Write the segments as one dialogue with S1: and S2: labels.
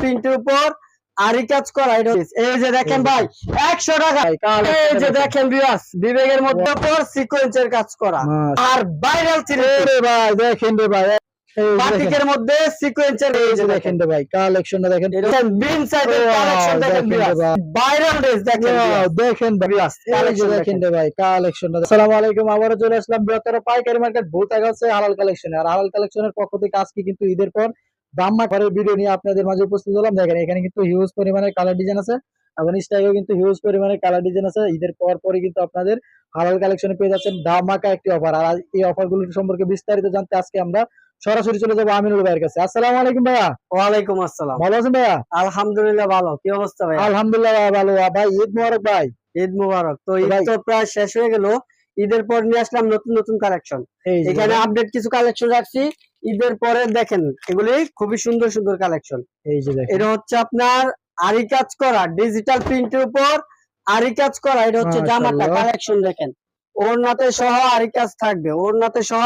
S1: প্রিন্টের উপর আরি কাজ করা এটা এই যে দেখেন ভাই একশো টাকা। এই যে দেখেন। বিয়াস বিবেকের মধ্যে উপর সিকোয়েন্সের কাজ করা। আর ভাইরাল থ্রি
S2: ভাই দেখেন রে ভাই
S1: বাটিকের মধ্যে সিকোয়েন্সের
S2: এই যে দেখেন রে ভাই কালেকশনটা দেখেন।
S1: বিন সাইডের কালেকশন দেখেন
S2: রে।
S1: ভাইরাল ড্রেস দেখেন
S2: দেখেন
S1: বিয়াস,
S2: এই যে দেখেন। রে ভাই কালেকশনটা আসসালামু আলাইকুম আবারও চলে আসলাম বৃহত্তর পাইকারি মার্কেট ভুলতা গেছে হালাল কালেকশনে আর হালাল কালেকশনের পক্ষ থেকে আজকে কিন্তু ঈদের পর দাম্মা ঘরের ভিডিও নিয়ে আপনাদের মাঝে উপস্থিত হলাম। দেখেন এখানে কিন্তু হিউজ পরিমাণে কালার ডিজাইন আছে এবং স্টাইলেও কিন্তু হিউজ পরিমাণে কালার ডিজাইন আছে। ঈদের পর পরে কিন্তু আপনাদের হালাল কালেকশনে পেয়ে যাচ্ছেন ধামাকা একটি অফার আর এই অফারগুলো সম্পর্কে বিস্তারিত জানতে আজকে আমরা সরাসরি চলে যাব আমিনুল ভাইয়ের কাছে। আসসালামু আলাইকুম ভাইয়া।
S1: ওয়ালাইকুম আসসালাম।
S2: ভালো আছেন ভাইয়া?
S1: আলহামদুলিল্লাহ ভালো। কি অবস্থা ভাই
S2: আলহামদুলিল্লাহ ভালো। ভাই ঈদ মোবারক ভাই।
S1: ঈদ মুবারক। তো ঈদ তো প্রায় শেষ হয়ে গেল। ঈদের পর নিয়ে আসলাম নতুন নতুন কালেকশন এখানে আপডেট কিছু কালেকশন রাখছি। ঈদের পরে দেখেন এগুলি খুবই সুন্দর সুন্দর কালেকশন
S2: এই যে দেখেন।
S1: এটা হচ্ছে আপনার আরি কাজ করা ডিজিটাল প্রিন্টের উপর আরি কাজ করা। এটা হচ্ছে জামাটা কালেকশন দেখেন। ওড়নাতে সহ আরি কাজ থাকবে ওড়নাতে সহ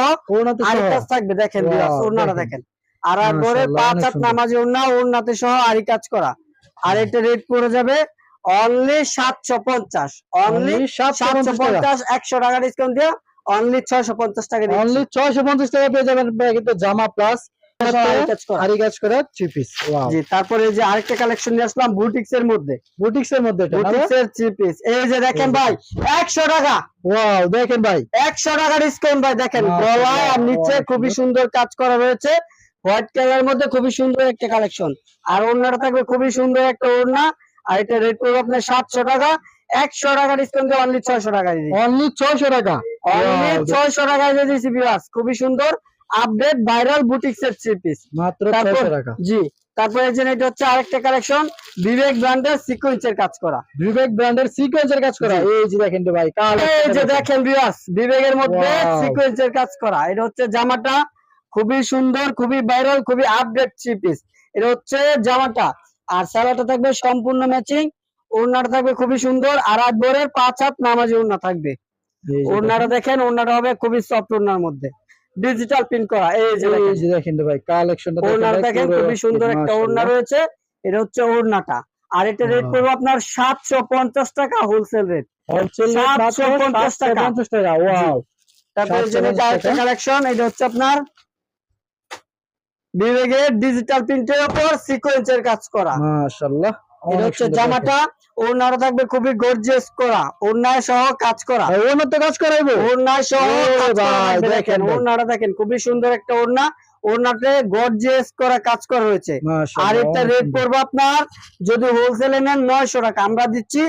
S1: আরি কাজ থাকবে দেখেন ওড়নাটা
S2: দেখেন।
S1: আর
S2: পরে
S1: পাঁচ হাত। নামাজি ওড়না ওড়নাতে সহ আরি কাজ করা। আর এটা রেট পড়ে যাবে অনলি সাতশো পঞ্চাশ। অনলি
S2: Only
S1: সাতশো পঞ্চাশ একশো টাকা ডিসকাউন্ট দিয়ে অনলি ছয়শো পঞ্চাশ টাকা।
S2: অনলি 650 টাকা পেয়ে যাবেন কিন্তু জামা প্লাস
S1: তারপরে যে আরেকটা কালেকশন নিয়ে আসলাম বুটিক্স এর মধ্যে।
S2: বুটিক্স এর মধ্যে
S1: এই যে দেখেন ভাই একশো টাকা।
S2: ওয়াও দেখেন ভাই।
S1: একশো টাকা ডিসকাউন্ট ভাই দেখেন।
S2: মাশাআল্লাহ,
S1: গলায় আর নিচে খুবই
S2: সুন্দর।
S1: কাজ করা রয়েছে। হোয়াইট কালারের মধ্যে খুবই সুন্দর একটা কালেকশন আর ওড়নাটা থাকবে খুবই সুন্দর একটা ওড়না। আর এটা রেট করব আপনার সাতশো টাকা একশো টাকা ডিসকাউন্ট অনলি ছয়শো টাকা
S2: অনলি 600 টাকা?
S1: অনলি ছয়শো টাকা দিয়ে দিয়েছি খুবই সুন্দর। আপডেট ভাইরাল বুটিক্স এর থ্রি পিস
S2: মাত্র
S1: তারপর
S2: 600 টাকা।
S1: জি তারপরে যে এটা হচ্ছে আরেকটা কালেকশন বিবেক ব্র্যান্ডের সিকোয়েন্সের কাজ করা।
S2: বিবেক ব্র্যান্ডের সিকোয়েন্সের কাজ করা। এই যে দেখেন ভাই
S1: এই যে দেখেন বিয়াস বিবেকের মধ্যে. সিকোয়েন্সের কাজ করা। এটা হচ্ছে জামাটা খুবই সুন্দর খুবই ভাইরাল খুবই আপডেট থ্রি পিস এটা হচ্ছে জামাটা আর সালাটা থাকবে সম্পূর্ণ ম্যাচিং ওড়নাটা থাকবে খুবই সুন্দর। আর আট ভোরের পাঁচ হাত নামাজি ওড়না থাকবে। ওড়নাটা দেখেন। ওড়নাটা হবে খুবই সফট ওড়নার মধ্যে। ডিজিটাল প্রিন্ট করা এই যে
S2: দেখেন, ভাই কালেকশনটা
S1: ওড়নাটা দেখেন খুবই সুন্দর একটা ওড়না রয়েছে। এটা হচ্ছে ওড়নাটা। আর এটা রেট. করব আপনার সাতশো পঞ্চাশ টাকা হোলসেল রেট
S2: রেট
S1: 750 টাকা।
S2: 750 টাকা ওয়াও
S1: তারপরে যে
S2: 750
S1: এটা আরেকটা
S2: টাকা।
S1: কালেকশন এটা হচ্ছে আপনার বিবেকের ডিজিটাল প্রিন্টের উপর সিকোয়েন্সের কাজ করা
S2: মাশাআল্লাহ
S1: এটা হচ্ছে জামাটা ওড়নাটা থাকবে খুবই গর্জিয়াস করা ওড়নায় সহ কাজ করা।
S2: ওড়না তো কাজ করাইবো
S1: ওড়নায় সহ
S2: দেখেন।
S1: ওড়নাটা দেখেন খুবই সুন্দর একটা ওড়না ওড়নাতে গর্জিয়াস করা কাজ করা রয়েছে আর এটা রেট
S2: সুন্দর।
S1: আপনার যদি হোলসেলে নেন নয়শো টাকা আমরা দিচ্ছি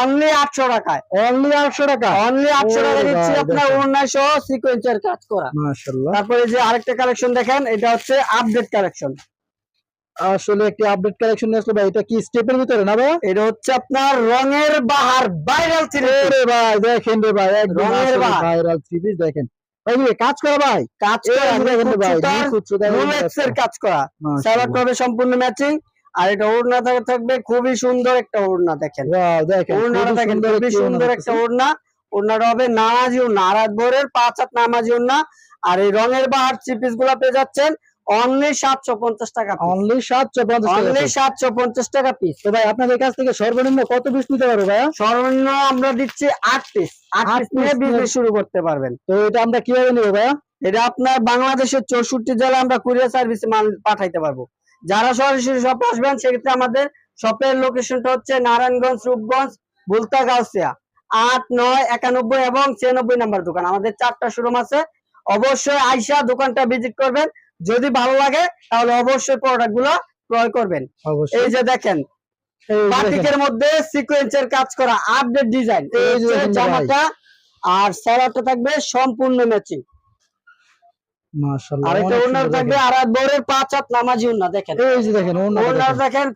S1: অনলি আটশো টাকায়।
S2: অনলি 800 টাকা?
S1: অনলি আটশো টাকা দিচ্ছি আপনার
S2: দেখেন।
S1: ওড়নায় সহ সিকোয়েন্সের কাজ করা।
S2: মাশাআল্লাহ।
S1: তারপরে যে আরেকটা কালেকশন দেখেন এটা হচ্ছে আপডেট কালেকশন
S2: আসলে একটি আপডেট কালেকশন নিয়ে আসলো ভাই এটা কি স্টেপের ভিতরে না ভাই?
S1: এটা হচ্ছে আপনার রঙের বাহার ভাইরাল থ্রি
S2: রে ভাই দেখেন রে ভাই একদম
S1: রঙের বাহার।
S2: ভাইরাল থ্রি পিস দেখেন। কাজ করা ভাই?
S1: কাজ করা কাজ করা। সম্পূর্ণ ম্যাচিং আর এটা ওড়না থাকে থাকবে খুবই সুন্দর একটা ওড়না দেখেন। ওড়নাটা
S2: খুবই
S1: দেখেন
S2: সুন্দর
S1: খুবই সুন্দর
S2: ওড়না
S1: একটা ওড়না। ওড়নাটা হবে নামাজি ওড়না ভোরের পাঁচ হাত নামাজি ওড়না। আর এই রঙের বাহার থ্রি পিসগুলা পেয়ে যাচ্ছেন অনলি সাতশো পঞ্চাশ টাকা
S2: অনলি 750 টাকা
S1: অনলি সাতশো পঞ্চাশ টাকা পিস
S2: তো ভাই আপনাদের কাছ থেকে সর্বনিম্ন কত পিস নিতে পারব
S1: সর্বনিম্ন আমরা দিচ্ছি আট পিস আট
S2: আট
S1: পিস নিয়ে বিজনেস শুরু করতে পারবেন।
S2: তো এটা আমরা কীভাবে নেব
S1: এটা আপনার বাংলাদেশের চৌষট্টি জেলায় আমরা কুরিয়ার সার্ভিসে মাল পাঠাইতে পারব। যারা সরাসরি শপ আসবেন সেক্ষেত্রে আমাদের শপের লোকেশনটা হচ্ছে নারায়ণগঞ্জ রূপগঞ্জ বুলতা গাউসিয়া। আট নয় একানব্বই এবং ছিয়ানব্বই নাম্বার দোকান। আমাদের চারটা শোরুম আছে। অবশ্যই আইসা দোকানটা ভিজিট করবেন। যদি ভালো লাগে তাহলে অবশ্যই প্রোডাক্টগুলো ক্রয় করবেন। এই যে দেখেন। বাটিকের মধ্যে সিকোয়েন্সের কাজ করা আপডেট ডিজাইন। জামাটা আর সালোয়ারটা থাকবে সম্পূর্ণ ম্যাচিং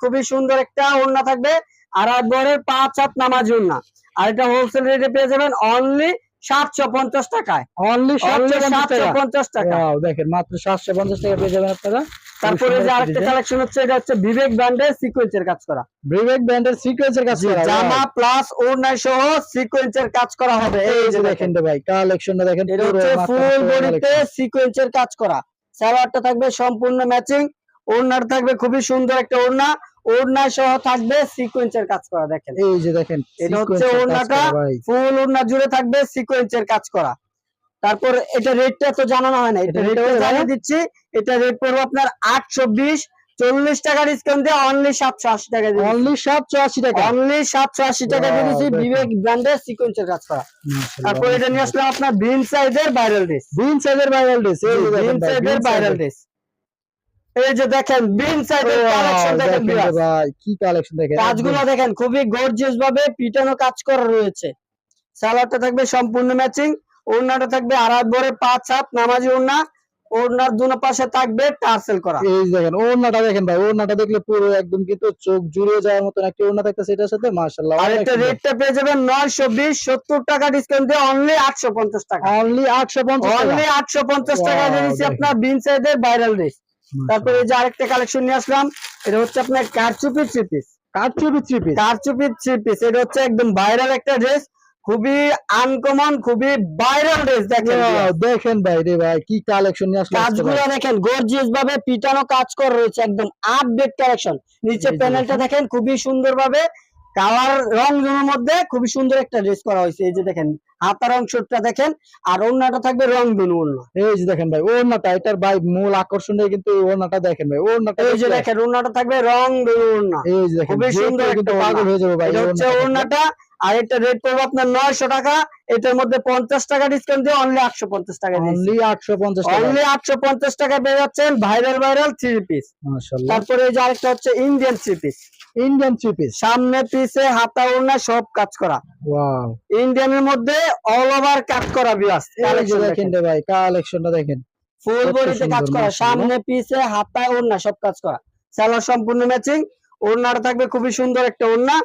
S1: খুবই সুন্দর একটা ওড়না থাকবে আর এক বরের পাঁচ হাত নামাজ ওনা আর এটা হোলসেল রেটে পেয়ে যাবেন অনলি সাতশো পঞ্চাশ টাকায়।
S2: অনলি
S1: অনলি
S2: 750
S1: সাতশো পঞ্চাশ টাকা।
S2: দেখেন মাত্র 750 টাকা পেয়ে যাবেন আপনারা।
S1: তারপরে যে আরেকটা। কালেকশন হচ্ছে এটা হচ্ছে বিবেক ব্র্যান্ডের সিকোয়েন্সের কাজ করা।
S2: ব্রিভেক ব্র্যান্ডের সিকোয়েন্সের কাজ করা
S1: জামা প্লাস ওড়না সহ সিকোয়েন্সের কাজ করা হবে।
S2: এই যে দেখেন ভাই কালেকশনটা দেখেন
S1: এটা হচ্ছে ফুল বডিতে সিকোয়েন্সের কাজ করা। সালোয়ারটা থাকবে সম্পূর্ণ ম্যাচিং ওড়নাটা থাকবে খুবই সুন্দর একটা ওড়না ওড়না সহ থাকবে সিকোয়েন্সের কাজ করা দেখেন।
S2: এই যে দেখেন
S1: এটা হচ্ছে ওড়নাটা। ফুল ওড়না জুড়ে থাকবে সিকোয়েন্সের কাজ করা। তারপর এটা রেটটা তো জানানো হয় না এটা রেটটা জানিয়ে দিচ্ছি এটা রেট পড়বে আপনার আটশো বিশ চল্লিশ টাকা ডিসকাউন্ট দিয়ে অনলি সাতশো আশি টাকা দিয়ে
S2: অনলি সাতশো আশি টাকা।
S1: অনলি সাতশো আশি টাকা দিয়ে দিচ্ছি বিবেক ব্র্যান্ডের সিকোয়েন্সের কাজ করা। তারপর এটা নিয়ে আসলাম আপনার বিন সাইজের ভাইরাল ড্রেস
S2: বিন সাইজের ভাইরাল ড্রেস
S1: বিন সাইজের ভাইরাল। ড্রেস এই যে দেখেন বিন সাইজের কালেকশন দেখেন।
S2: ভাই কি কালেকশন দেখেন।
S1: কাজগুলো দেখেন খুবই গর্জিয়াস ভাবে পিটানো কাজ করা রয়েছে। সালোয়ারটা থাকবে সম্পূর্ণ ম্যাচিং ওড়নাটা থাকবে আড়াই বরে পাঁচ হাত নামাজি ওড়না ওড়নার দুনো পাশে থাকবে টার্সেল করা।
S2: এই দেখেন ওড়নাটা দেখেন ভাই ওড়নাটা দেখলে পুরো একদম কিন্তু চোখ জুড়ে যাওয়ার মতন একটা ওড়না থাকতেছে এটার সাথে মাশাআল্লাহ
S1: আর একটা রেটটা পেয়ে যাবেন নয়শো বিশ সত্তর টাকা ডিসকাউন্ট দিয়ে অনলি আটশো পঞ্চাশ টাকা।
S2: অনলি 850 টাকা।
S1: অনলি আটশো পঞ্চাশ টাকা
S2: Wow,
S1: দিয়ে আপনার বিন সাইজের ভাইরাল ড্রেস তারপরে এই যে আরেকটা কালেকশন নিয়ে আসলাম এটা হচ্ছে আপনার কারচুপি থ্রি পিস
S2: কাটচুপি থ্রি পিস
S1: কারচুপি থ্রি পিস এটা হচ্ছে একদম ভাইরাল একটা ড্রেস খুবই আনকমন খুবই ভাইরাল ড্রেস দেখেন
S2: দেখেন ভাই রে ভাই কি কালেকশন নিয়ে আসলে
S1: কাজগুলো দেখেন গর্জিয়াস ভাবে পিটানো কাজ করা রয়েছে একদম আপডেট কালেকশন নিচে প্যানেলটা দেখেন। খুবই সুন্দর ভাবে কালার রং জনের মধ্যে খুবই সুন্দর একটা ড্রেস করা হয়েছে। এই যে দেখেন হাতার অংশটা দেখেন আর অন্যটা থাকবে রং ধনু অন্য
S2: এই যে দেখেন ভাই ওড়নাটা এটার ভাই মূল আকর্ষণটাই কিন্তু এই ওড়নাটা দেখেন ভাই ওড়নাটা
S1: এই যে দেখেন অন্যটা থাকবে রং ধনু অন্য
S2: এই যে দেখেন
S1: খুবই সুন্দর একটা
S2: পাগল হয়ে যাবে ভাই
S1: এটা হচ্ছে
S2: ওড়নাটা।
S1: ওড়নাটা আর এটা রেট পড়বে আপনার নয়শো টাকা। এটার মধ্যে পঞ্চাশ টাকা ডিসকাউন্ট দিয়ে অনলি আটশো পঞ্চাশ টাকা
S2: অনলি 850 টাকা।
S1: অনলি আটশো পঞ্চাশ টাকা পেয়ে যাচ্ছেন ভাইরাল ভাইরাল থ্রি পিস তারপরে এই যে আরেকটা হচ্ছে Indian three piece
S2: Indian three piece
S1: সামনে পিছে হাতা ওড়না সব কাজ করা।
S2: ওয়াও
S1: ইন্ডিয়ানের মধ্যে অল ওভার কাজ করা বিয়াস
S2: দেখেন। ভাই কালেকশনটা দেখেন।
S1: ফুল বডিতে কাজ করা। সামনে পিছে হাতা ওড়না সব কাজ করা। সালোয়ার সম্পূর্ণ ম্যাচিং ওড়নাটা থাকবে খুবই সুন্দর একটা ওড়না।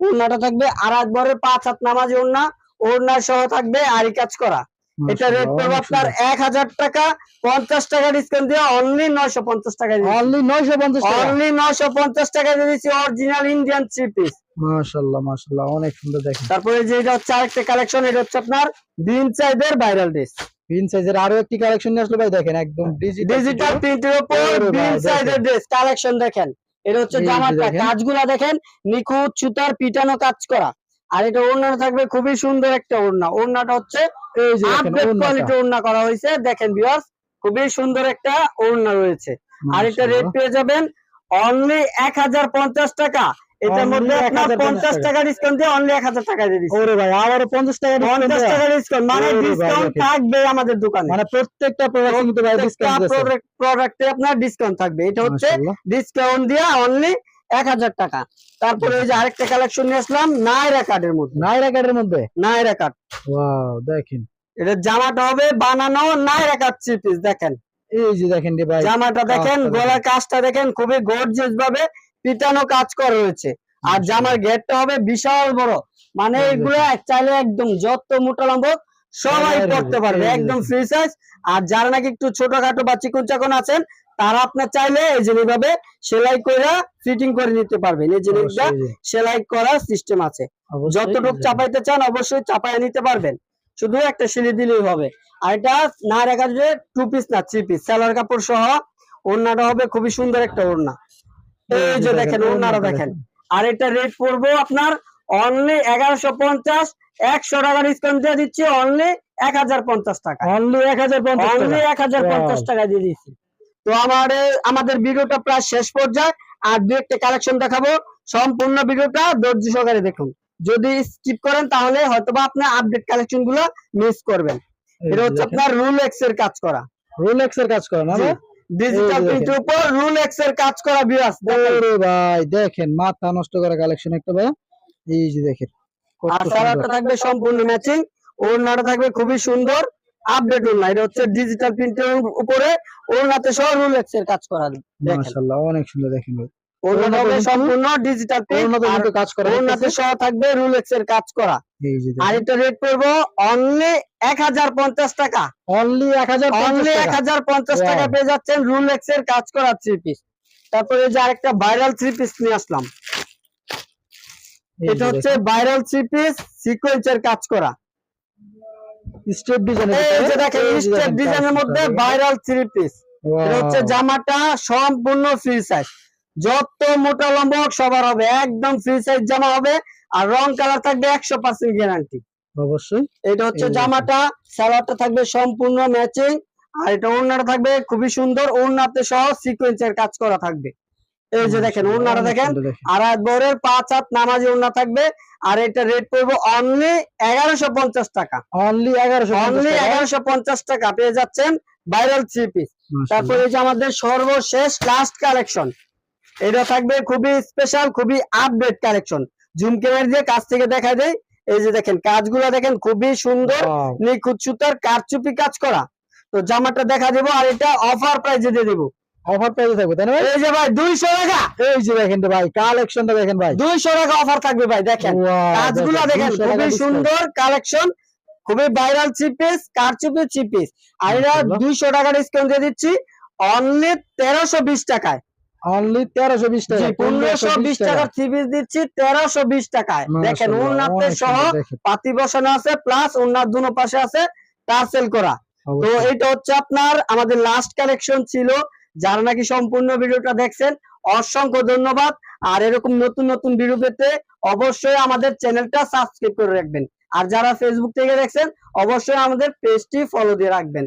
S1: ওড়নাটা থাকবে আর একবারের পাঁচ হাত নামাজ ওড়না ওড়না সহ থাকবে আরি কাজ করা। এটা রেট পড়বে আপনার এক হাজার টাকা পঞ্চাশ টাকা ডিসকাউন্ট দিয়ে অনলি নয়শো পঞ্চাশ টাকা
S2: অনলি 950 টাকা।
S1: অনলি নয়শো পঞ্চাশ টাকা দিয়ে দিচ্ছি অরিজিনাল ইন্ডিয়ান থ্রি পিস
S2: মাশাআল্লাহ মাশাআল্লাহ অনেক সুন্দর দেখেন।
S1: তারপরে যে এটা হচ্ছে আরেকটা কালেকশন এটা হচ্ছে আপনার বিন সাইজের ভাইরাল ড্রেস
S2: পিন সাইজের আরও একটি কালেকশন নিয়ে আসলো ভাই দেখেন একদম ডিজিটাল
S1: ডিজিটাল প্রিন্টের উপর বিন সাইজের ড্রেস কালেকশন দেখেন। এটা হচ্ছে জামাটা। কাজগুলা দেখেন। নিখুঁত সুতার পিটানো কাজ করা। আর এটা ওড়না থাকবে খুবই সুন্দর একটা ওড়না। ওড়নাটা হচ্ছে
S2: এই যে
S1: আপডেট কোয়ালিটি ওড়না করা হয়েছে। দেখেন ভিউয়ার্স খুবই সুন্দর একটা ওড়না রয়েছে। আর এটা রেট পেয়ে যাবেন অনলি এক হাজার পঞ্চাশ টাকা। এটার মধ্যে আপনার
S2: 1050 টাকা।
S1: টাকা ডিসকাউন্ট দিয়ে অনলি এক হাজার টাকা দিয়ে দিচ্ছি।
S2: ওরে ভাই আবারো 50 টাকা discount
S1: পঞ্চাশ টাকা ডিসকাউন্ট মানে ডিসকাউন্ট থাকবে আমাদের দোকানে।
S2: মানে প্রত্যেকটা প্রোডাক্ট কিন্তু ভাই ডিসকাউন্ট দিয়েছে।
S1: প্রোডাক্টে আপনার ডিসকাউন্ট থাকবে। এটা হচ্ছে ডিসকাউন্ট দিয়ে অনলি এক হাজার টাকা। তারপরে এই যে আরেকটা কালেকশন নিয়ে আসলাম নাইরা কার্ডের মধ্যে।
S2: নাইরা কার্ডের মধ্যে?
S1: নাইরা কার্ড
S2: ওয়াও দেখেন।
S1: এটা জামাটা হবে বানানো নাইরা কার্ড থ্রি পিস দেখেন।
S2: এই যে দেখেন ভাই।
S1: জামাটা দেখেন গলার কাজটা দেখেন খুবই গর্জিয়াস ভাবে পিটানো কাজ করা রয়েছে। আর জামার গেটটা হবে বিশাল বড়। মানে এগুলো চাইলে একদম যত মোটা লম্বা সবাই পড়তে পারবে। একদম ফ্রি সাইজ আর যারা নাকি একটু ছোটখাটো বা চিকন চাকন আছেন তারা আপনার চাইলে এই জিনিসভাবে সেলাই করে ফিটিং করে নিতে পারবেন। এই জিনিসটা
S2: যে,
S1: সেলাই করার সিস্টেম আছে। যতটুক চাপাইতে চান অবশ্যই চাপাই নিতে পারবেন। শুধু একটা সিলি দিলেই হবে। আর এটা না রেখা যে টু পিস না থ্রি পিস সেলার কাপড় সহ ওড়নাটা হবে খুবই সুন্দর একটা ওড়না। এই যে দেখেন ওড়নাটা দেখেন। আর এটা রেট পড়ব আপনার অনলি এগারোশো পঞ্চাশ একশো টাকা ডিসকাউন্ট দিয়ে দিচ্ছি অনলি এক হাজার পঞ্চাশ টাকা।
S2: অনলি 1050
S1: অনলি এক হাজার পঞ্চাশ টাকা দিয়ে দিচ্ছি। তো আমাদের আমাদের ভিডিওটা প্রায় শেষ পর্যায়ে আর দু একটা কালেকশন দেখাবো। সম্পূর্ণ ভিডিওটা ধৈর্য সহকারে দেখুন। যদি স্কিপ করেন তাহলে হয়তোবা আপনার আপডেট কালেকশনগুলো মিস করবেন। এটা হচ্ছে আপনার রুল এক্সের কাজ করা।
S2: রোলেক্স এর কাজ করে না ভাই?
S1: ডিজিটাল প্রিন্টের উপর রুল এর কাজ করা বিরাজ
S2: ওরে ভাই দেখেন মাথা নষ্ট করা কালেকশন একটা ভাই। এই যে দেখেন
S1: আর। সারাটা থাকবে সম্পূর্ণ ম্যাচিং ওড়নাটা থাকবে খুবই সুন্দর আপডেট ওড়না। এটা হচ্ছে ডিজিটাল প্রিন্টের উপরে ওড়নাতে সহ রুল এক্সের কাজ করা।
S2: মাশাআল্লাহ অনেক সুন্দর দেখেন ভাই।
S1: সম্পূর্ণ ডিজিটাল
S2: কাজ করা
S1: সহ থাকবে এর কাজ করা। আর এটা রেট পড়ব অনলি এক হাজার পঞ্চাশ টাকা।
S2: অনলি 1050
S1: অনলি এক
S2: টাকা।
S1: হাজার পঞ্চাশ টাকা পেয়ে যাচ্ছেন এর কাজ করা থ্রি পিস তারপরে যে আরেকটা ভাইরাল থ্রি পিস নিয়ে আসলাম। এটা হচ্ছে ভাইরাল থ্রি পিস সিকোয়েন্সের কাজ করা।
S2: স্টেপ ডিজাইন
S1: এই যে দেখেন স্টেপ ডিজাইনের মধ্যে ভাইরাল থ্রি পিস এটা হচ্ছে জামাটা সম্পূর্ণ ফ্রি সাইজ যত মোটা লম্বা সবার হবে। একদম ফ্রি সাইজ জামা হবে আর রং কালার থাকবে একশো পার্সেন্ট গ্যারান্টি
S2: অবশ্যই।
S1: এটা হচ্ছে জামাটা সালোয়ারটা থাকবে সম্পূর্ণ ম্যাচিং আর এটা ওড়নাটা থাকবে খুবই সুন্দর ওড়নাতে সহ সিকোয়েন্সের কাজ করা থাকবে। এই যে দেখেন ওড়নাটা দেখেন। আর বরের পাঁচ হাত নামাজি ওড়না থাকবে আর এটা রেট পড়বে অনলি এগারোশো পঞ্চাশ টাকা।
S2: অনলি এগারোশো
S1: অনলি এগারোশো পঞ্চাশ টাকা পেয়ে যাচ্ছেন ভাইরাল থ্রি পিস তারপরে এই যে আমাদের সর্বশেষ লাস্ট কালেকশন এটা থাকবে খুবই স্পেশাল খুবই আপডেট কালেকশন জুম ক্যামেরা দিয়ে কাছ থেকে দেখা দেয় এই যে দেখেন কাজগুলো দেখেন খুবই সুন্দর নিখুঁত সুতার কারচুপি কাজ করা। তো জামাটা দেখা দেবো আর এটা অফার প্রাইজে দিয়ে দেবো।
S2: অফার পেয়ে থাকবে তাই না ভাই?
S1: এই যে ভাই দুইশো টাকা।
S2: এই যে দেখেন ভাই কালেকশনটা দেখেন ভাই।
S1: দুইশো টাকা অফার থাকবে ভাই দেখেন। কাজগুলো দেখেন খুবই সুন্দর কালেকশন খুবই ভাইরাল থ্রি পিস কারচুপি থ্রি পিস আর এটা
S2: মাশাআল্লাহ।
S1: দুইশো টাকা ডিসকাউন্ট দিয়ে দিচ্ছি অনলি তেরোশো বিশ টাকায়।
S2: অনলি তেরোশো বিশ টাকা
S1: পনেরোশো বিশ টাকার থ্রি পিস দিচ্ছি তেরোশো বিশ টাকায়। দেখেন উন্নাতে সহ পাতি বসানো আছে প্লাস উন্নার দুনো পাশে আছে টার্সেল করা। তো এটা হচ্ছে আপনার আমাদের লাস্ট কালেকশন ছিল। যারা নাকি সম্পূর্ণ ভিডিওটা দেখছেন অসংখ্য ধন্যবাদ। আর এরকম নতুন নতুন ভিডিও পেতে অবশ্যই আমাদের চ্যানেলটা সাবস্ক্রাইব করে রাখবেন। আর যারা ফেসবুক থেকে দেখছেন অবশ্যই আমাদের পেজটি ফলো দিয়ে রাখবেন।